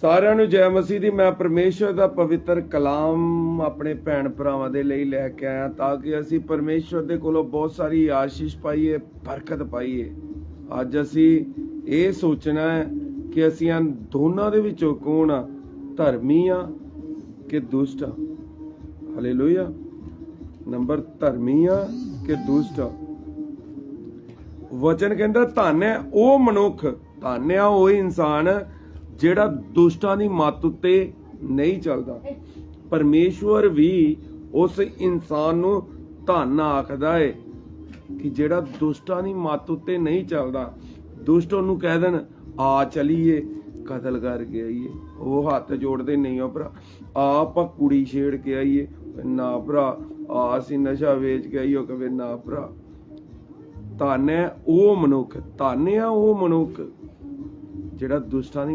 ਸਾਰਿਆਂ ਨੂੰ ਜੈ ਮਸੀਹ ਦੀ। ਮੈਂ ਪਰਮੇਸ਼ਵਰ ਦਾ ਪਵਿੱਤਰ ਕਲਾਮ ਆਪਣੇ ਭੈਣ ਭਰਾਵਾਂ ਦੇ ਲਈ ਲੈ ਕੇ ਆਇਆ ਤਾਂ ਕਿ ਅਸੀਂ ਪਰਮੇਸ਼ਵਰ ਦੇ ਕੋਲੋਂ ਬਹੁਤ ਸਾਰੀ ਆਸ਼ੀਸ਼ ਪਾਈਏ, ਬਰਕਤ ਪਾਈਏ। ਅੱਜ ਅਸੀਂ ਇਹ ਸੋਚਣਾ ਹੈ ਕਿ ਅਸੀਂ ਇਹਨਾਂ ਦੋਨਾਂ ਦੇ ਵਿੱਚੋਂ ਕੌਣ ਆ? ਧਰਮੀ ਆ ਕਿ ਦੁਸ਼ਟ ਆ? ਹਾਲੇਲੂਇਆ ਨੰਬਰ ਧਰਮੀ ਆ ਕਿ ਦੁਸ਼ਟ ਆ? ਵਚਨ ਕਹਿੰਦਾ, ਧੰਨ ਹੈ ਉਹ ਮਨੁੱਖ, ਧੰਨ ਹੈ ਉਹ ਇਨਸਾਨ ਜਿਹੜਾ ਦੁਸ਼ਟਾਂ ਦੀ ਮੱਤ ਉੱਤੇ ਨਹੀਂ ਚੱਲਦਾ। ਪਰਮੇਸ਼ਵਰ ਵੀ ਉਸ ਇਨਸਾਨ ਨੂੰ ਧੰਨ ਆਖਦਾ ਏ ਕਿ ਜਿਹੜਾ ਦੁਸ਼ਟਾਂ ਦੀ ਮੱਤ ਉੱਤੇ ਨਹੀਂ ਚੱਲਦਾ, ਦੁਸ਼ਟ ਉਹਨੂੰ ਕਹਿ ਦੇਣ, ਆ ਚਲੀਏ, ਕਤਲ ਕਰਕੇ ਆਈਏ। ਉਹ ਹੱਥ ਜੋੜਦੇ, ਨਹੀਂ ਹੋ ਭਰਾ ਆ ਆਪਾਂ ਕੁੜੀ ਛੇੜ ਕੇ ਆਈਏ। ਨਾ ਭਰਾ ਆ ਅਸੀਂ ਨਸ਼ਾ ਵੇਚ ਕੇ ਆਈਓ ਕਵੇ, ਨਾ ਭਰਾ। ਧੰਨ ਹੈ ਉਹ ਮਨੁੱਖ, ਧੰਨ ਹੈ ਉਹ ਮਨੁੱਖ, ਜਿਹੜਾ ਦੁਸ਼ਟਾਂ ਦੀ